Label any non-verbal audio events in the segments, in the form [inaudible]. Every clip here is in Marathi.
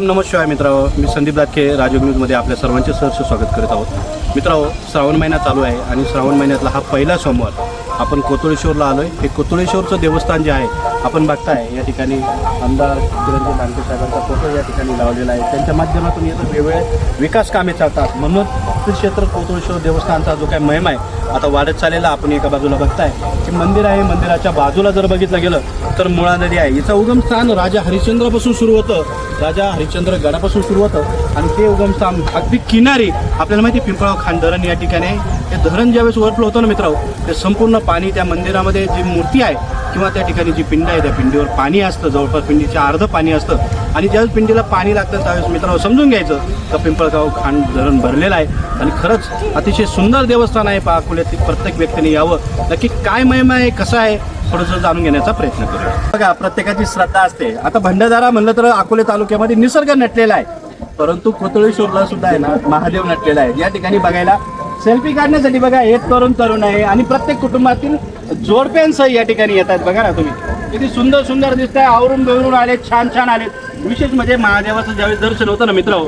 ओम नमः शिवाय मित्रांनो. मी संदीप दातके राजयोग न्यूजमध्ये आपल्या सर्वांचे सहर्ष स्वागत करत आहोत. मित्रांनो श्रावण महिना चालू आहे आणि श्रावण महिन्यातला हा पहिला सोमवार. आपण कोतुळेश्वरला आलो आहे ते कोतुळेश्वरचं देवस्थान जे आहे आपण बघताय या ठिकाणी आमदार चिरंजीव लांडगे साहेबांचा फोटो या ठिकाणी लावलेला आहे. त्यांच्या माध्यमातून येतं वेगवेगळे विकास कामे चालतात. म्हणून श्री क्षेत्र कोतुळेश्वर देवस्थानचा जो काही महिमा आहे आता वाढत चाललेला आपण एका बाजूला बघताय. की मंदिर आहे मंदिराच्या बाजूला जर बघितलं गेलं तर मुळा नदी आहे. हिचं उगमस्थान राजा हरिश्चंद्रापासून सुरू होतं. राजा हरिश्चंद्र गडापासून सुरू होतं. आणि ते उगमस्थान अगदी किनारी आपल्याला माहिती आहे, पिंपळाव खान धरण या ठिकाणी हे ते धरण ज्यावेळेस ओव्हरफ्लो होतं ना मित्रांनो ते संपूर्ण पाणी त्या मंदिरामध्ये जी मूर्ती आहे किंवा त्या ठिकाणी जी पिंड आहे त्या पिंडीवर पाणी असतं. जवळपास पिंडीचे अर्ध पाणी असतं. आणि ज्यावेळेस पिंडीला पाणी लागतं त्यावेळेस मित्रांनो समजून घ्यायचं का पिंपळगाव खान धरण भरलेलं आहे. आणि खरंच अतिशय सुंदर देवस्थान आहे पहा अकोल्यातील प्रत्येक व्यक्तीने यावं. नक्की काय महिमा आहे कसं आहे थोडंसं जाणून घेण्याचा प्रयत्न करूया. बघा प्रत्येकाची श्रद्धा असते. आता भंडारा म्हणलं तर अकोले तालुक्यामध्ये निसर्ग नटलेला आहे. परंतु कोतळेश्वरला सुद्धा आहे ना महादेव नटलेला आहे. या ठिकाणी बघायला सेल्फी काढण्यासाठी बघा एक तरुण तरुण आहे आणि प्रत्येक कुटुंबातील जोडप्यांसह या ठिकाणी येतात. बघा ना तुम्ही. किती सुंदर सुंदर दिसत आहे आवरून बिवरून आले छान छान आले विशेष म्हणजे महादेवाचं ज्यावेळेस दर्शन होतं ना मित्र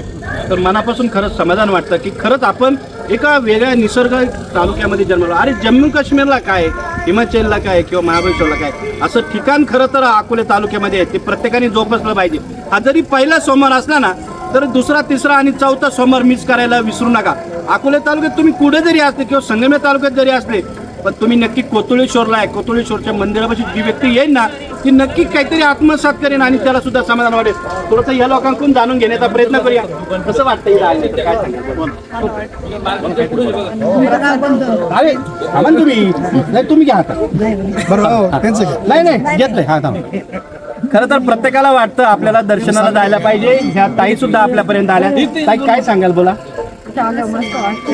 तर मनापासून खरंच समाधान वाटतं की खरंच आपण एका वेगळ्या निसर्ग तालुक्यामध्ये जन्मलो. अरे जम्मू काश्मीरला काय? हिमाचलला काय? किंवा महाबळेश्वरला काय? असं ठिकाण खरं तर अकोले तालुक्यामध्ये आहे. ते प्रत्येकाने जोपासलं पाहिजे. हा जरी पहिला सोमवार असला ना तर दुसरा तिसरा आणि चौथा सोमवार मिस करायला विसरू नका. अकोले तालुक्यात तुम्ही कुठे जरी असले किंवा संगमेर तालुक्यात जरी असले पण तुम्ही नक्की कोतुळेश्वरला आहे. कोतुळेश्वरच्या मंदिरापाशी जी व्यक्ती येईल ना ती नक्की काहीतरी आत्मसात करेन आणि त्याला सुद्धा समाधान वाटेल. थोडंसं या लोकांकडून जाणून घेण्याचा प्रयत्न करूया. कसं वाटतं तुम्ही. नाही तुम्ही घ्या आता. नाही नाही घेतलंय. हा खरं तर प्रत्येकाला वाटतं आपल्याला दर्शनाला जायला पाहिजे. ह्या ताई सुद्धा आपल्यापर्यंत आल्या. ताई काय सांगाल? बोला. मस्त वाटतं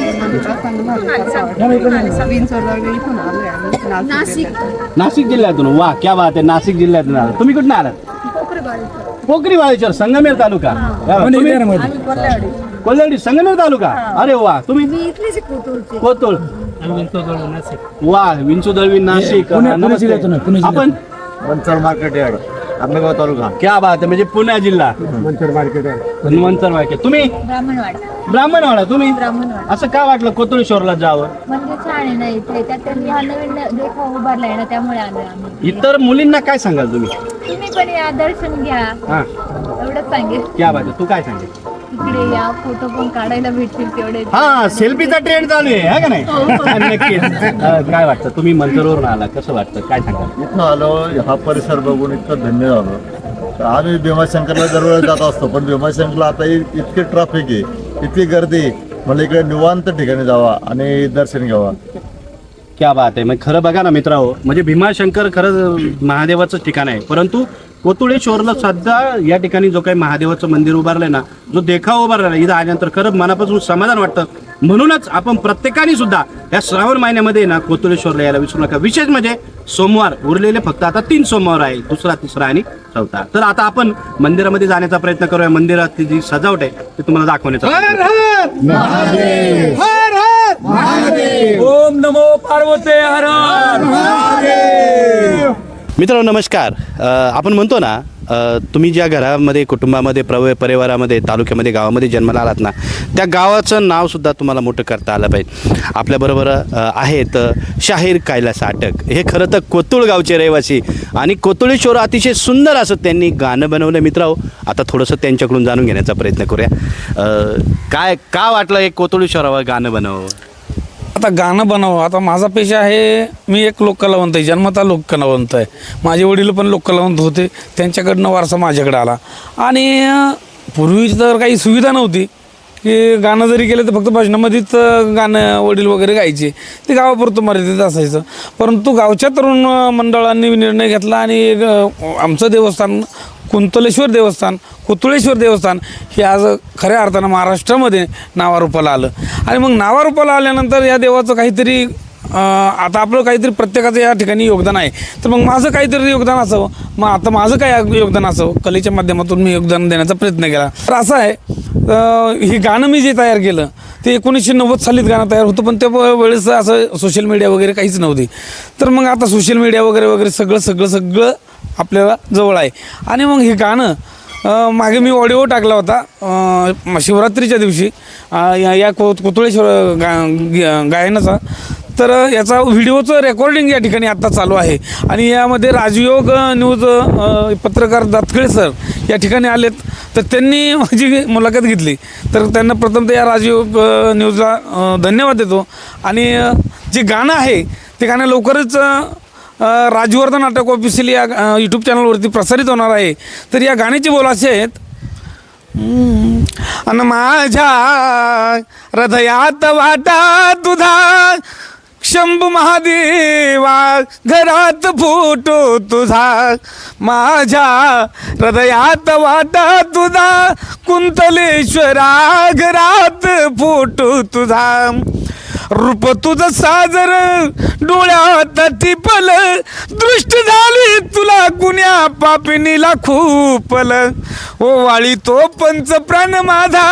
नाशिक नाशिक जिल्ह्यातून? वा क्या बात आहे. नाशिक जिल्ह्यातून आला. तुम्ही कुठून आलात? पोखरी बाळेश्वर संगमेर तालुका. कोल्हाडी. संगमेर तालुका? अरे वा तुम्ही. कोतुळ वा विंचू दळवी नाशिक. आपण मार्केट यार्ड. आंबेगाव तालुका. क्या बात आहे म्हणजे पुणे जिल्हा. मंचर मार्केट यार्ड मनसर मार्केट. तुम्ही? ब्राह्मणवाडा. ब्राह्मणवाडा तुम्ही? ब्राह्मणवाडा. असं का वाटलं कोतुळेश्वरला जावं? म्हणजे छान आहे ना इथे. त्यात त्यांनी हा नवीन देखावा उभारलाय ना त्यामुळे आम्ही. इतर मुलींना काय सांगाल तुम्ही? तुम्ही पण या दर्शन घ्या. हा. एवढंच सांगेल. क्या बात आहे तू काय सांगेल? इकडे या फोटो पण काढायला भेटतील तेवढे. हा सेल्फीचा ट्रेंड चालू आहे हा का नाही? [laughs] नक्कीच. अं, काय वाटतं? तुम्ही मंचरवरून आला कसं वाटतं? काय सांगाल? इथं आलो हा परिसर बघून इतकं धन्य झालो. तर आम्ही भीमाशंकरला दरवेळेस जात असतो पण भीमाशंकरला आता इ- इतकी ट्रॅफिक आहे इतकी गर्दी आहे. मला इकडे निवांत ठिकाणी जावा आणि दर्शन घ्यावा. क्या बात आहे. म्हणजे खरं बघा ना मित्रांनो म्हणजे भीमाशंकर खरंच महादेवाचं ठिकाण आहे. परंतु कोतुळेश्वरला सध्या या ठिकाणी जो काही महादेवाचं मंदिर उभारलंय ना जो देखावा उभारलेला आहे, इथं आल्यानंतर खरंच मनापासून समाधान वाटतं. म्हणूनच आपण प्रत्येकाने सुद्धा या श्रावण महिन्यामध्ये ना कोतुळेश्वरला यायला विसरू नका. विशेष म्हणजे सोमवार उरलेले फक्त आता तीन सोमवार आहे दुसरा तिसरा आणि चौथा. तर आता आपण मंदिरामध्ये जाण्याचा प्रयत्न करूया. मंदिरात जी सजावट आहे ते तुम्हाला दाखवण्याचा ओम नमो पार्वते हर मित्रांनो नमस्कार. आपण म्हणतो ना तुम्ही ज्या घरामध्ये कुटुंबामध्ये प्रव परिवारामध्ये तालुक्यामध्ये गावामध्ये जन्माला आलात ना त्या गावाचं नावसुद्धा तुम्हाला मोठं करता आलं पाहिजे. आपल्याबरोबर आहेत शाहीर कैलास आटक. हे खरं तर कोतुळ गावचे रहिवासी आणि कोतुळेश्वर अतिशय सुंदर असं त्यांनी गाणं बनवलं. मित्रांनो आता थोडंसं त्यांच्याकडून जाणून घेण्याचा प्रयत्न करूया. काय का वाटलं हे कोतुळेश्वरावर गाणं बनव? आता गाणं बनावं. आता माझा पेशा आहे मी एक लोककलावंत आहे जन्मता लोककलावंत आहे. माझे वडील पण लोककलावंत होते. त्यांच्याकडनं वारसा माझ्याकडे आला. आणि पूर्वी तर काही सुविधा नव्हती. की गाणं जरी केलं तर फक्त भजनामध्येच गाणं वडील वगैरे गायचे. ते गावापुरतं मर्यादित असायचं. परंतु गावच्या तरुण मंडळांनी निर्णय घेतला आणि एक, आमचं देवस्थान कुंतलेश्वर देवस्थान कुतुळेश्वर देवस्थान हे आज खऱ्या अर्थानं महाराष्ट्रामध्ये नावारूपाला आलं. आणि मग नावारूपाला आल्यानंतर या देवाचं काहीतरी आता आपलं काहीतरी प्रत्येकाचं या ठिकाणी योगदान आहे. तर मग माझं काहीतरी योगदान असावं. मग आता माझं काय योगदान असावं? कलेच्या माध्यमातून मी योगदान देण्याचा प्रयत्न केला. तर असं आहे हे गाणं मी जे तयार केलं ते एकोणीसशे नव्वद सालीत गाणं तयार होतं पण त्या वेळेस असं सोशल मीडिया वगैरे काहीच नव्हती. तर मग आता सोशल मीडिया वगैरे वगैरे सगळं सगळं सगळं आपल्याला जवळ आहे. आणि मग हे गाणं मागे मी ऑडिओ टाकला होता शिवरात्रीच्या दिवशी या या को कोतुळेश्वर गा ग- गायनाचा. तर याचा व्हिडिओचं रेकॉर्डिंग या ठिकाणी आत्ता चालू आहे. आणि यामध्ये राजयोग न्यूज पत्रकार दातखळे सर या ठिकाणी आलेत. तर त्यांनी माझी मुलाखत घेतली. तर त्यांना प्रथम या राजयोग न्यूजला धन्यवाद देतो. आणि जे गाणं आहे ते गाणं लवकरच राजवर्धन नाटक ऑफिशियल या यूट्यूब चॅनलवरती प्रसारित होणार आहे. तर या गाण्याची बोल असे आहेत. आणि माझ्या हृदयात वाटा तुझा शंभू महादेवा घरात फोटो तुझा. माझ्या हृदयात वाटा तुझा. कुंतलेश्वरा घरात फोटो तुझा. रूप तुझं साजर डोळ्यात टिपल दृष्ट झाली तुला गुन्ह्या पापिनीला खूपल. ओ वाळी तो पंच प्राण माझा.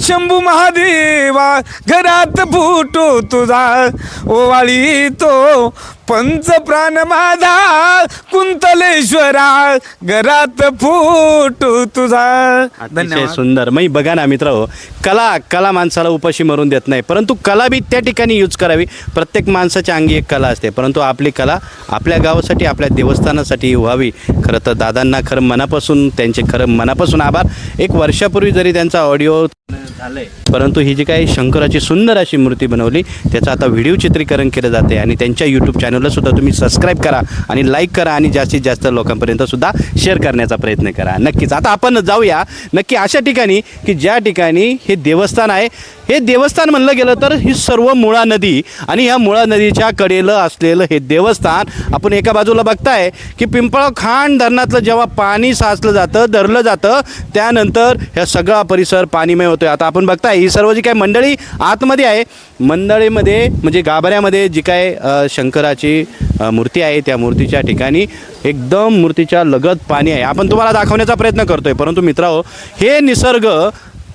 शंभू महादेवा घरात फुटो तुझा. ओ वाळी तो पंच प्राण माझा कुंतलेश्वरा घरात फुटो तुझा. अतिशय सुंदर. मग बघा ना मित्र कला कला माणसाला उपाशी मरून देत नाही परंतु कला बी त्या ठिकाणी यूज करावी. प्रत्येक माणसाच्या अंगी एक कला असते परंतु आपली कला आपल्या गावासाठी आपल्या देवस्थानासाठी व्हावी. खरं तर दादांना खरं मनापासून त्यांचे खरं मनापासून आभार. एक वर्षापूर्वी जरी त्यांचा ऑडिओ झालंय. परंतु ही जी काही शंकराची सुंदर अशी मूर्ती बनवली त्याचं आता व्हिडिओ चित्रीकरण केलं जाते आणि त्यांच्या यूट्यूब चॅनलला सुद्धा तुम्ही सबस्क्राईब करा आणि लाईक करा आणि जास्तीत जास्त लोकांपर्यंत सुद्धा शेअर करण्याचा प्रयत्न करा. नक्कीच. आता आपण जाऊया. नक्की अशा ठिकाणी की ज्या ठिकाणी हे देवस्थान आहे हे देवस्थान म्हणलं गेलं तर ही सर्व मुळा नदी आणि ह्या मुळा नदीच्या कडेलं असलेलं हे देवस्थान आपण एका बाजूला बघताय की पिंपळखांड धरणातलं जेव्हा पाणी साचलं जातं धरलं जातं त्यानंतर ह्या सगळा परिसर पाणीमय होतोय. आता आपण बघताय ही सर्व जी काय मंडळी आतमध्ये आहे मंडळीमध्ये म्हणजे गाभाऱ्यामध्ये जी काय शंकराची मूर्ती आहे त्या मूर्तीच्या ठिकाणी एकदम मूर्तीच्या लगत पाणी आहे. आपण तुम्हाला दाखवण्याचा प्रयत्न करतोय परंतु मित्रांनो हे निसर्ग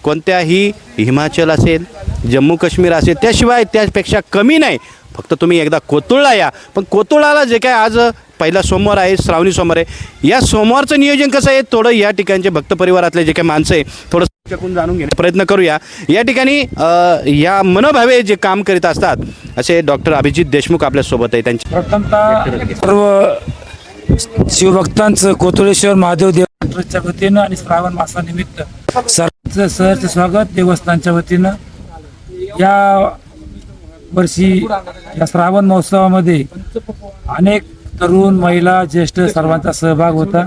कोणत्याही हिमाचल असेल जम्मू काश्मीर असेल त्याशिवाय त्यापेक्षा कमी नाही. फक्त तुम्ही एकदा कोतुळला या. पण कोतुळाला जे काय आज पहिला सोमवार आहे श्रावणी सोमवार आहे. या सोमवारचं नियोजन कसं आहे? थोडं या ठिकाणचे भक्त परिवारातले जे काही माणसं आहे थोडं शकून जाणून घेण्याचा प्रयत्न करूया. या ठिकाणी या मनोभावे जे काम करीत असतात असे डॉक्टर अभिजित देशमुख आपल्यासोबत आहे. त्यांचे प्रथमतः सर्व शिवभक्तांचं कोतुळेश्वर महादेव देव ट्रस्टच्या वतीनं आणि श्रावण मासानिमित्त सर्वांचं सहर्ष स्वागत देवस्थानच्या वतीनं. या वर्षी या श्रावण महोत्सवामध्ये अनेक तरुण महिला ज्येष्ठ सर्वांचा सहभाग होता.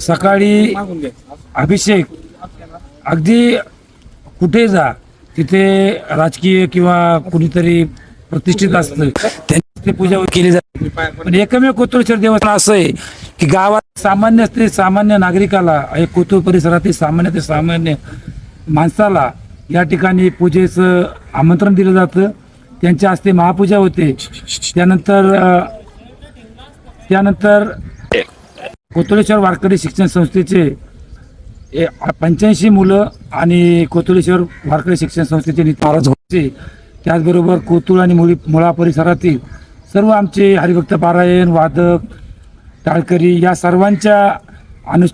सकाळी अभिषेक अगदी कुठे जा तिथे राजकीय किंवा कुणीतरी प्रतिष्ठित असतं त्यांची पूजा केली जाते. पण एकमेव कोतुळेश्वर देवस्थान असं आहे की गावात सामान्य ते सामान्य नागरिकाला कोतुळ परिसरातील सामान्य ते सामान्य माणसाला या ठिकाणी पूजेचं आमंत्रण दिलं जातं. त्यांच्या हस्ते महापूजा होते. त्यानंतर त्यानंतर कोतुळेश्वर वारकरी शिक्षण संस्थेचे पंच्याऐंशी मुलं आणि कोतुळेश्वर वारकरी शिक्षण संस्थेचे महाराज होते त्याचबरोबर कोतुळ आणि मुळी मुळा परिसरातील सर्व आमचे हरिभक्त पारायण वादक टाळकरी या सर्वांच्या अनु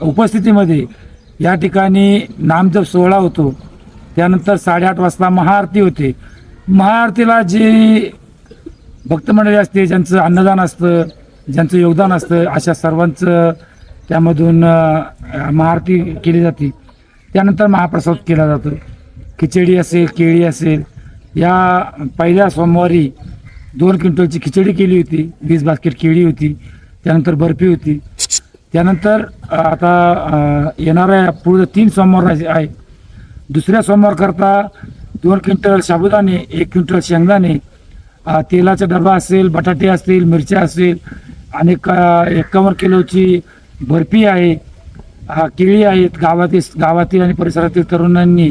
उपस्थितीमध्ये या ठिकाणी नामजप सोहळा होतो. त्यानंतर साडेआठ वाजता महाआरती होते. महाआरतीला जी भक्तमंडळी असते ज्यांचं अन्नदान असतं ज्यांचं योगदान असतं अशा सर्वांचं त्यामधून महाआरती केली जाते. त्यानंतर महाप्रसाद केला जातो. खिचडी असेल केळी असेल या पहिल्या सोमवारी दोन क्विंटलची खिचडी केली होती. वीस बास्केट केळी होती त्यानंतर बर्फी होती. त्यानंतर आता येणाऱ्या पुढे तीन सोमवार आहे- दुसऱ्या सोमवारकरता दोन क्विंटल साबुदाणे एक क्विंटल शेंगदाणे तेलाचा डबा असेल बटाटे असतील मिरच्या असेल आणि क- एक्कावन्न किलोची बर्फी आहे केळी आहेत गावातील गावातील आणि परिसरातील तरुणांनी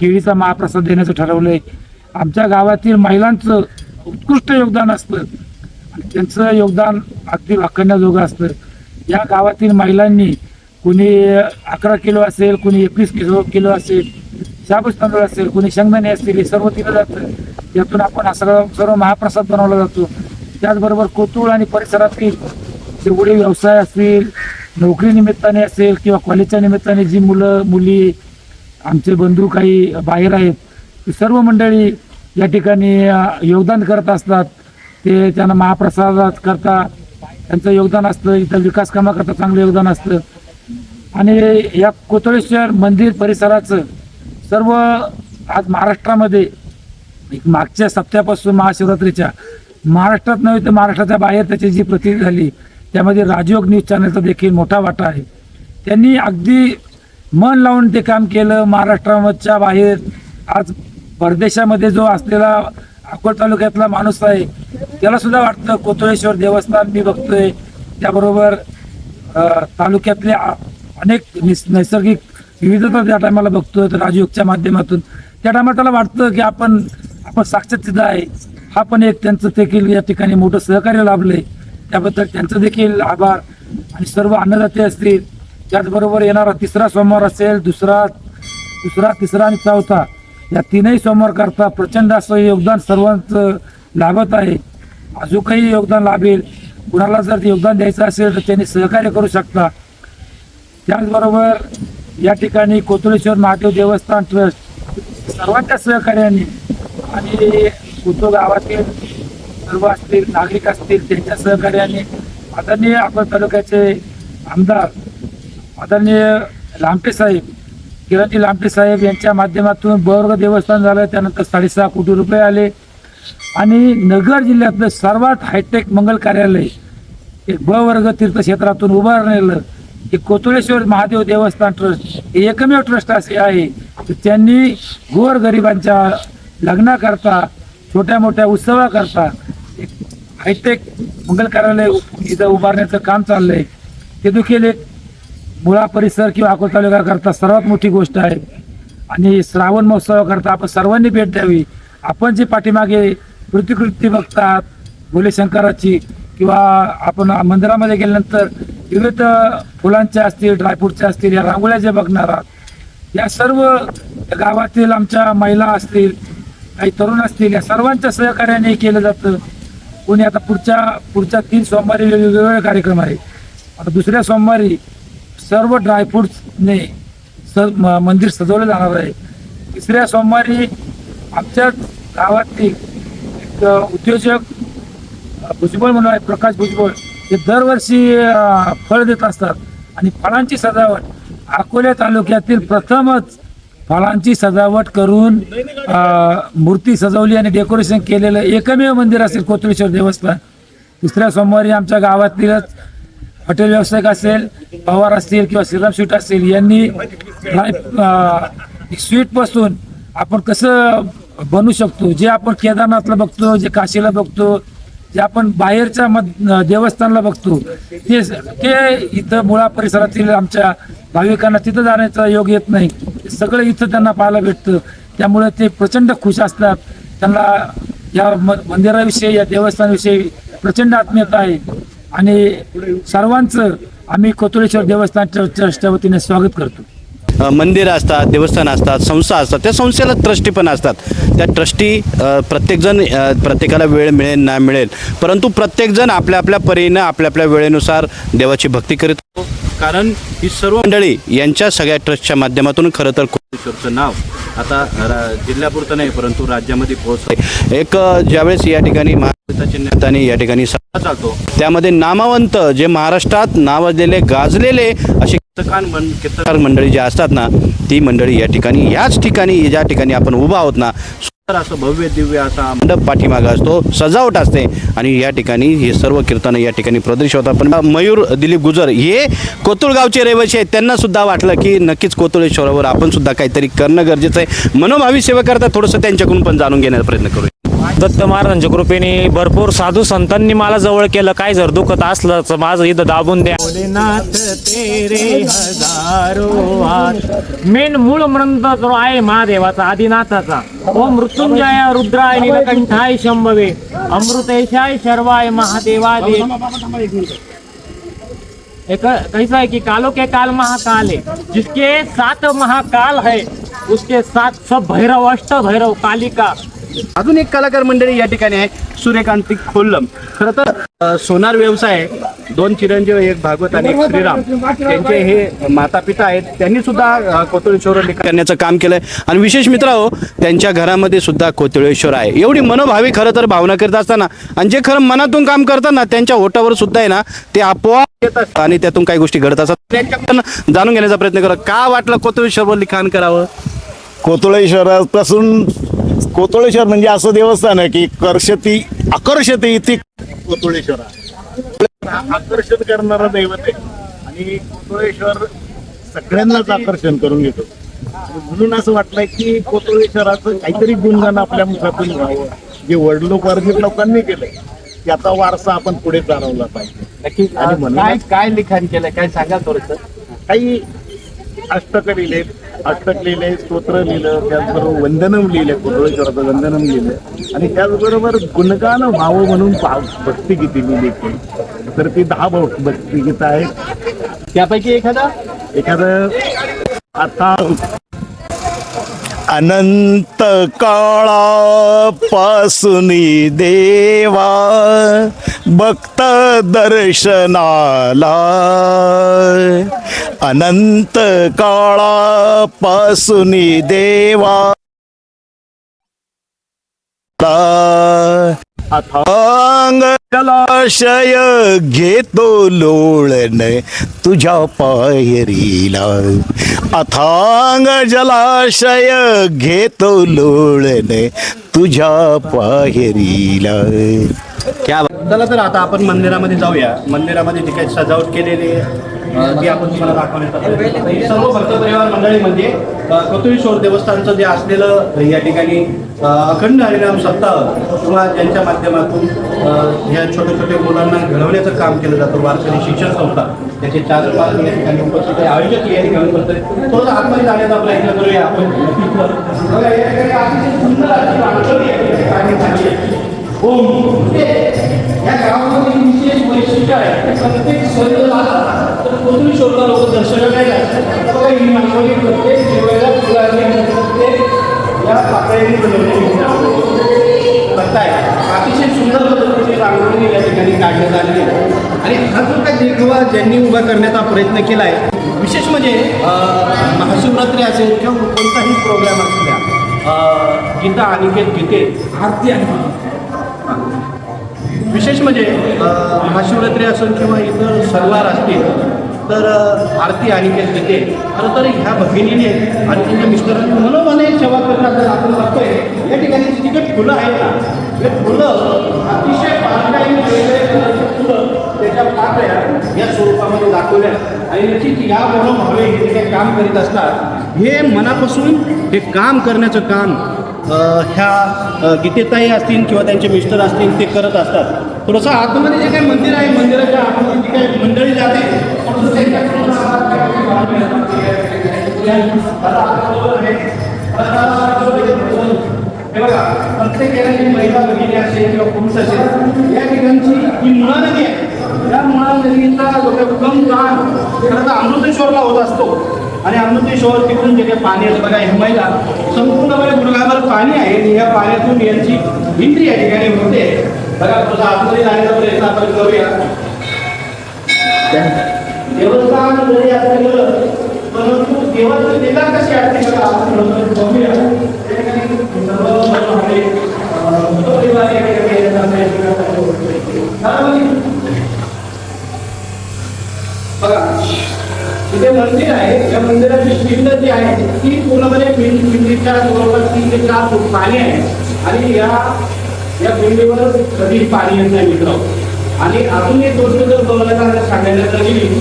केळीचा महाप्रसाद देण्याचं ठरवलं आहे आमच्या गावातील महिलांचं उत्कृष्ट योगदान असतं. आणि त्यांचं योगदान अगदी वाखण्याजोगं असतं. या गावातील महिलांनी कुणी अकरा किलो असेल कुणी एकवीस किलो किलो असेल शाबूस तांदूळ असेल कुणी शेंगदाणे असतील हे सर्व दिलं जातं. यातून आपण हा सगळं सर्व महाप्रसाद बनवला जातो. त्याचबरोबर कोतुळ आणि परिसरातील जेवढे व्यवसाय असतील नोकरी निमित्ताने असेल किंवा कॉलेजच्या निमित्ताने जी मुलं मुली आमचे बंधू काही बाहेर आहेत ती सर्व मंडळी या ठिकाणी योगदान करत असतात. ते त्यांना महाप्रसादात करता त्यांचं योगदान असतं इथं विकास कामाकरता चांगलं योगदान असतं. आणि या कोतळेश्वर मंदिर परिसराचं सर्व आज महाराष्ट्रामध्ये एक मागच्या सप्त्यापासून महाशिवरात्रीच्या महाराष्ट्रात नव्हे तर महाराष्ट्राच्या बाहेर त्याची जी प्रती झाली त्यामध्ये राजयोग न्यूज चॅनलचा देखील मोठा वाटा आहे. त्यांनी अगदी मन लावून ते काम केलं. महाराष्ट्राच्या बाहेर आज परदेशामध्ये जो असलेला अकोट तालुक्यातला माणूस आहे त्याला सुद्धा वाटतं कोतळेश्वर देवस्थान मी बघतोय. त्याबरोबर तालुक्यातले अनेक निस- नैसर्गिक विविधता त्या टायमाला बघतोय तर राजयोगच्या माध्यमातून. त्या टायमाला त्याला वाटतं की आपण आपण साक्षात सिद्ध आहे. हा पण एक त्यांचं देखील या ठिकाणी मोठं सहकार्य लाभलंय. त्याबद्दल त्यांचं देखील आभार. आणि सर्व अन्नदाते असतील त्याचबरोबर येणारा तिसरा सोमवार असेल दुसरा दुसरा तिसरा आणि चौथा या तीनही सोमवार करता प्रचंड असं योगदान सर्वांचं लाभत आहे. अजून काही योगदान लाभेल. कुणाला जर योगदान द्यायचं असेल तर त्यांनी सहकार्य करू शकता. त्याचबरोबर या ठिकाणी कोतुळेश्वर महादेव देवस्थान ट्रस्ट सर्वांच्या सहकार्याने आणि कुतो गावातील सर्व असतील नागरिक असतील त्यांच्या सहकार्याने आदरणीय आपण तालुक्याचे आमदार आदरणीय लांबटे साहेब किरणजी लांबटे साहेब यांच्या माध्यमातून बवर्ग देवस्थान झालं त्यानंतर साडेसहा कोटी रुपये आले. आणि नगर जिल्ह्यातलं सर्वात हायटेक मंगल कार्यालय एक ब वर्ग तीर्थक्षेत्रातून उभारलेलं हे कोतुळेश्वर महादेव देवस्थान ट्रस्ट हे एकमेव ट्रस्ट असे आहे. त्यांनी गोर गरिबांच्या लग्नाकरता छोट्या मोठ्या उत्सवाकरता एक हायटेक मंगल कार्यालय इथं उभारण्याचं काम चाललंय. ते देखील एक मुळा परिसर किंवा अकोला तालुक्याकरता सर्वात मोठी गोष्ट आहे. आणि श्रावण महोत्सवाकरता आपण सर्वांनी भेट द्यावी. आपण जे पाठीमागे कृतिकृती बघतात भोले शंकराची किंवा आपण मंदिरामध्ये गेल्यानंतर विविध फुलांच्या असतील ड्रायफ्रूटच्या असतील या रांगोळ्या जे बघणार आहात या सर्व गावातील आमच्या महिला असतील काही तरुण असतील या सर्वांच्या सहकार्याने केलं जातं. कोणी आता पुढच्या पुढच्या तीन सोमवारी वेगवेगळे कार्यक्रम आहे आता दुसऱ्या सोमवारी सर्व ड्रायफ्रुट्सने स म- मंदिर सजवलं जाणार आहे. तिसऱ्या सोमवारी आमच्या गावातील एक उद्योजक भुजबळ म्हणून आहे प्रकाश भुजबळ. हे दरवर्षी फळ देत असतात. आणि फळांची सजावट अकोल्या तालुक्यातील प्रथमच फळांची सजावट करून मूर्ती सजवली आणि डेकोरेशन केलेलं एकमेव मंदिर असेल कोथळेश्वर देवस्थान. दुसऱ्या सोमवारी आमच्या गावातीलच हॉटेल व्यावसायिक असेल पवार असतील किंवा श्रीराम स्वीट असतील यांनी स्वीटपासून आपण कसं बनवू शकतो जे आपण केदारनाथला बघतो जे काशीला बघतो जे आपण बाहेरच्या मध देवस्थानला बघतो ते ते इथं मुळा परिसरातील आमच्या भाविकांना तिथं जाण्याचा योग येत नाही. सगळं इथं त्यांना पाहायला भेटतं. त्यामुळे ते प्रचंड खुश असतात. त्यांना या म- मंदिराविषयी या देवस्थानाविषयी प्रचंड आत्मीयता आहे. आणि सर्वांचं आम्ही कोतुळेश्वर देवस्थान ट्रस्टच्या वतीने स्वागत करतो. मंदिरं असतात देवस्थान असतात संस्था असतात त्या संस्थेला ट्रस्टी पण असतात. त्या ट्रस्टी प्रत्येकजण प्रत्येकाला वेळ मिळेल ना मिळेल. परंतु प्रत्येकजण आपल्या आपल्या परीनं आपल्या आपल्या वेळेनुसार देवाची भक्ती करीत कारण ही सर्व मंडळी यांच्या सगळ्या ट्रस्टच्या माध्यमातून खरं तर नाव आता जिल्ह्यापुरतं नाही परंतु राज्यामध्ये पोहोचलं एक ज्यावेळेस या ठिकाणी महाराष्ट्राच्या नेत्याने या ठिकाणी सभा चालतो. त्यामध्ये नामवंत जे महाराष्ट्रात नावाजलेले गाजलेले असे कीर्तकान मन कीर्तनकार मंडळी जी असतात ना ती मंडळी या ठिकाणी याच ठिकाणी ज्या ठिकाणी आपण उभा आहोत ना असं भव्य दिव्य असा मंडप पाठीमागा असतो सजावट असते. आणि या ठिकाणी हे सर्व कीर्तन या ठिकाणी प्रदर्शित होतात. पण मयूर दिलीप गुजर हे कोतुळगावचे रहिवासी आहेत. त्यांना सुद्धा वाटलं की नक्कीच कोतुळेश्वरावर आपण सुद्धा काहीतरी करणं गरजेचं आहे. मनोभावी सेवा करता थोडंसं त्यांच्याकडून पण जाणून घेण्याचा प्रयत्न करूया. दत्त महाराजांच्या कृपेने भरपूर साधू संतांनी मला जवळ केलं. काय जर दुखत असलं तर माझं इथं दाबून द्या. भोलेनाथ तेरे हजारो हात मेन मूळ मंत्र जो आहे महादेवाचा आदिनाथाचा. ओम मृत्युंजय रुद्राय नीलकंठाय शंभवे. अमृतेशाय शर्वाय महादेवाय. एक कैसा है कि कालो के काल महाकाल है. जिसके सात महाकाल है उसके साथ सब भैरव अष्ट भैरव कालिका. अजून एक कलाकार मंडळी या ठिकाणी आहे सूर्यकांत खोल्लम. खरं तर सोनार व्यवसाय दोन चिरंजीव एक भागवत आणि एक श्रीराम. त्यांचे हे माता पिता आहेत. त्यांनी सुद्धा कोतळेश्वर करण्याचं काम केलंय. आणि विशेष मित्र हो, त्यांच्या घरामध्ये सुद्धा कोतळेश्वर आहे. एवढी मनोभावी खरं तर भावना करत असताना आणि जे खरं मनातून काम करतात ना त्यांच्या ओटावर सुद्धा आहे ना ते आपोआप येतात आणि त्यातून काही गोष्टी घडत असतात. त्यांच्याकडून जाणून घेण्याचा प्रयत्न करा. का वाटलं कोतळेश्वरवर लिखाण करावं? कोतळेश्वरापासून कोतळेश्वर म्हणजे असं देवस्थान आहे की कर्षती आकर्षते इथे कोतळेश्वर आहे. आकर्षण करणारा दैवत आहे. आणि कोतळेश्वर सगळ्यांनाच आकर्षण करून घेतो. म्हणून असं वाटलंय की कोतळेश्वराचं काहीतरी गुणगान आपल्या मुखातून व्हावं. जे वडलोपार्जित लोकांनी केलंय त्याचा वारसा आपण पुढे चालवला पाहिजे. नक्की. आणि म्हणून- काय काय लिखाण केलंय? काय सांगा थोडंसं? काही अष्टक लिहिले अष्टक लिहिले स्तोत्र लिहिलं त्याचबरोबर वंदनम लिहिलं कोतळेश्वराचं वंदनम लिहिलं. आणि त्याचबरोबर गुणगान व्हावं म्हणून भक्तिगीती भक्तिगीते लिहिली तर ती दहा भव- भक्तिगीत आहेत. त्यापैकी एखादा? एखादं? आता अनंत काळापासून देवा भक्त दर्शनाला. अनंत काळापासून देवा अथांग जलाशय घेतो लोळण तुझ्या पायरीला. अथांग जलाशय घेतो लोळण तुझ्या पायरीला. क्या चला तर आता आपण मंदिरामध्ये जाऊया. मंदिरामध्ये जी काही सजावट केलेली आहे ती आपण तुम्हाला दाखवण्यात प्रयत्न सर्व भक्त परिवार मंडळी म्हणजे कोतळेश्वर देवस्थानचं जे असलेलं या ठिकाणी अखंड हरिनाम सप्ताह किंवा ज्यांच्या माध्यमातून ह्या छोट्या छोट्या मुलांना घडवण्याचं काम केलं जातं वारकरी शिक्षण संस्था त्याचे चार पाच या ठिकाणी उपस्थित आहे. आयोजक या ठिकाणी उपस्थित थोडं थोडंसं आतमध्ये जाण्याचा प्रयत्न करूया आपण. सुंदर ओम. या गावामध्ये विशेष वैशिष्ट्य आहे प्रत्येक सण आला तर कोथळेश्वरला लोक दर्शनाला येतात बघा ही रांगोळी प्रत्येक जेवायला फुलांनी प्रत्येक या पाकळ्यांनी बनवलेली आहे. अतिशय सुंदर पद्धतीची रांगोळी या ठिकाणी काढण्यात आली आहे. आणि हा जो काही देखावा ज्यांनी उभा करण्याचा प्रयत्न केला आहे विशेष म्हणजे महाशिवरात्री असेल किंवा कोणताही प्रोग्राम असल्या गीता अनिकेत गीते आरती आहे विशेष म्हणजे महाशिवरात्री असेल किंवा इतर सणवार असतील तर आरती आणि ते तिथे. खरं तर ह्या भगिनीने आणि त्यांच्या मिस्टरांनी मनोमाने सेवा करण्याचा आपण बघतोय या ठिकाणी जी काही फुलं आहेत. ना हे फुलं अतिशय बारकाईने फुलं त्याच्या पाकळ्या या स्वरूपामध्ये दाखवल्या. आणि नक्कीच या मनोभावे हे जे काही काम करीत असतात हे मनापासून हे काम करण्याचं काम ह्या गीतेताई असतील किंवा त्यांचे मिस्टर असतील ते करत असतात. थोडंसं आतमध्ये जे काही मंदिर आहे मंदिराच्या आतमध्ये जी काही मंडळी जाते हे बघा प्रत्येक येणारी महिला भगिनी असेल किंवा पुरुष असेल या ठिकाणची ही मुळा नदी आहे या मुळा नदीचा उगम काम खरं तर अमृतेश्वरला होत असतो. आणि अमृतेश्वर तिकडून जे काही पाणी आहे बघा हे महिला संपूर्णपणे गुडघाभर पाणी आहे आणि या पाण्यातून यांची विक्री या ठिकाणी होते. बघा तुझा आतमध्ये जाण्याचा प्रयत्न आपण करूया. देवस्थान जरी असं असलेलं परंतु देवाचं देगा कशी असते बघा आपण बघूया. त्या ठिकाणी सर्व म्हणजे, आहे, परिवार या ठिकाणी बघा इथे मंदिर आहे. या मंदिराची पिंड जी आहे ती पूर्णपणे पिंड पिंडीच्या जवळपास तीन ते चार फूट पाणी आहे. आणि या या पिंडीवर कधीही पाणी येत नाही मित्र. आणि अजून एक गोष्ट जर तुम्हाला सांगायला गेली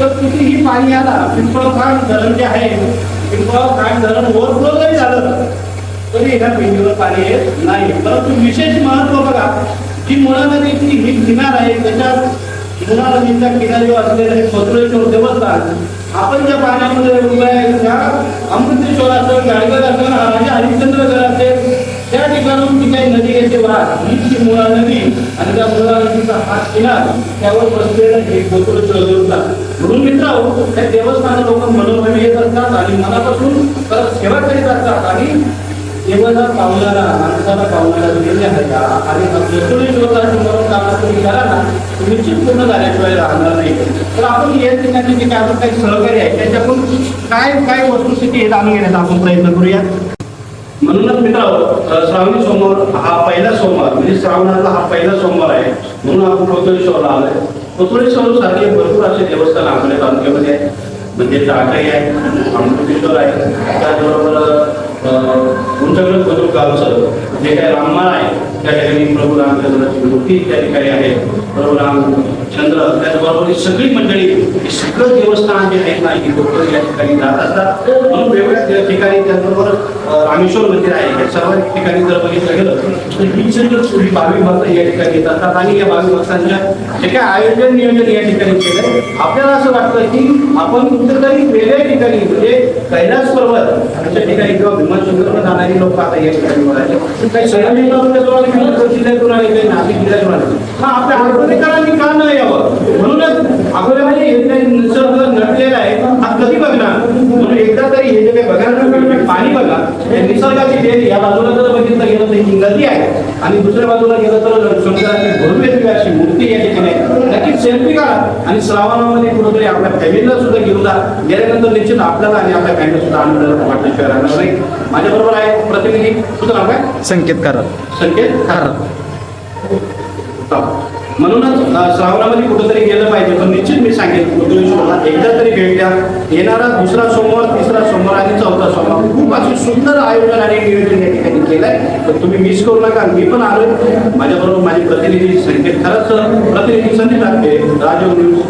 तर कितीही पाणी आला पिंपळखान धरण जे आहे पिंपळखान धरण ओव्हरफ्लो जरी झालं तरी ह्या पिंडीवर पाणी येत नाही. परंतु विशेष महत्त्व बघा जी मुळा नदीची ही किनार आहे त्याच्यात मुळा नदीच्या किनारी असलेले हे कोथळेश्वर देवस्थान आपण ज्या पाण्यामध्ये उभं आहे त्या अमृतेश्वर असेल गाडगर असेल राजा हरिश्चंद्रगड असेल त्या ठिकाणून ती काही नदी येते वाहत ही मुळा नदी. आणि त्या मुळा नदीचा हा किनार त्यावर बसलेलं हे कोथळेश्वर देवस्थान. म्हणून मित्रांनो त्या देवस्थान लोक मनोभावी येत असतात आणि मनापासून सेवा करीत असतात. आणि देवाला पावणारा माणसाला पावणारा गेले आहे का आणि कोतुळेश्वरला म्हणून कामा तुम्ही करा ना निश्चित पूर्ण झाल्याशिवाय राहणार नाही. तर आपण या ठिकाणी जे काय आपण काही सहकारी आहे त्याच्याकडून काय काय वस्तुस्थिती हे जाणून घेण्याचा आपण प्रयत्न करूया म्हणूनच मित्र श्रावणी सोमवार हा पहिला सोमवार म्हणजे श्रावणाचा हा पहिला सोमवार आहे म्हणून आपण कोतळेश्वरला आलोय कोतळेश्वर सारखे भरपूर असे देवस्थान आपल्या तालुक्यामध्ये म्हणजे आहे म्हणजे टाकाई आहे अमृतेश्वर आहे त्याचबरोबर तुमच्याकडे बदल गावचं जे काही राममाळ आहे त्या ठिकाणी प्रभू रामचंद्राची मूर्ती त्या ठिकाणी आहे प्रभू रामचंद्र त्याचबरोबर ही सगळी मंडळी ही सगळं देवस्थान जे आहेत ना ही लोक या ठिकाणी जात असतात. म्हणून वेगवेगळ्या ठिकाणी त्याचबरोबर रामेश्वर मंदिर आहे. या सर्व ठिकाणी जर बघितलं गेलं तर ही सगळं ही भक्त या ठिकाणी येतात आणि या बावी भक्तांच्या जे काय आयोजन नियोजन या ठिकाणी केलंय. आपल्याला असं वाटतं की आपण कुठेतरी वेगळ्या ठिकाणी म्हणजे कैलास पर्वत आमच्या ठिकाणी किंवा भीमाशंकरला जाणारी लोक आता या ठिकाणी बोलायचे काही सगळ्यांनी जिल्ह्यातून आले काही नाशिक जिल्ह्यातून आले. हा आपल्या आंबेडकरांनी का न यावं? म्हणूनच अकोल्यामध्ये म्हणजे निसर्ग नटलेला आहे हा कधी बघणार? म्हणून एकदा तरी हे जे काही बघायला पाणी बघा निसर्गाची देण या बाजूला जर बघितलं गेलं तर ही नदी आहे. आणि दुसऱ्या बाजूला गेलं तर शंकराची भव्य अशी मूर्ती या ठिकाणी नक्कीच सेल्फी काढा. आणि श्रावणामध्ये कुठेतरी आपल्या फॅमिलीला सुद्धा घेऊन जा. गेल्यानंतर निश्चित आपल्याला आणि आपल्या फॅमिलीला सुद्धा आनंद वाटल्याशिवाय राहणार नाही माझ्या बरोबर आहे प्रतिनिधी. तुझं नाव काय? संकेत करा संकेत म्हणूनच श्रावणामध्ये कुठंतरी गेलं पाहिजे पण निश्चित मी सांगेन कोतळेश्वरला एकदा तरी भेट द्या. येणारा दुसरा सोमवार तिसरा सोमवार आणि चौथा सोमवार खूप असे सुंदर आयोजन आणि नियोजन या ठिकाणी केलंय. तर तुम्ही मिस करू नका मी पण आलो माझ्याबरोबर माझे प्रतिनिधी संकेत खरंच प्रतिनिधी संधी लागते राजयोग न्यूज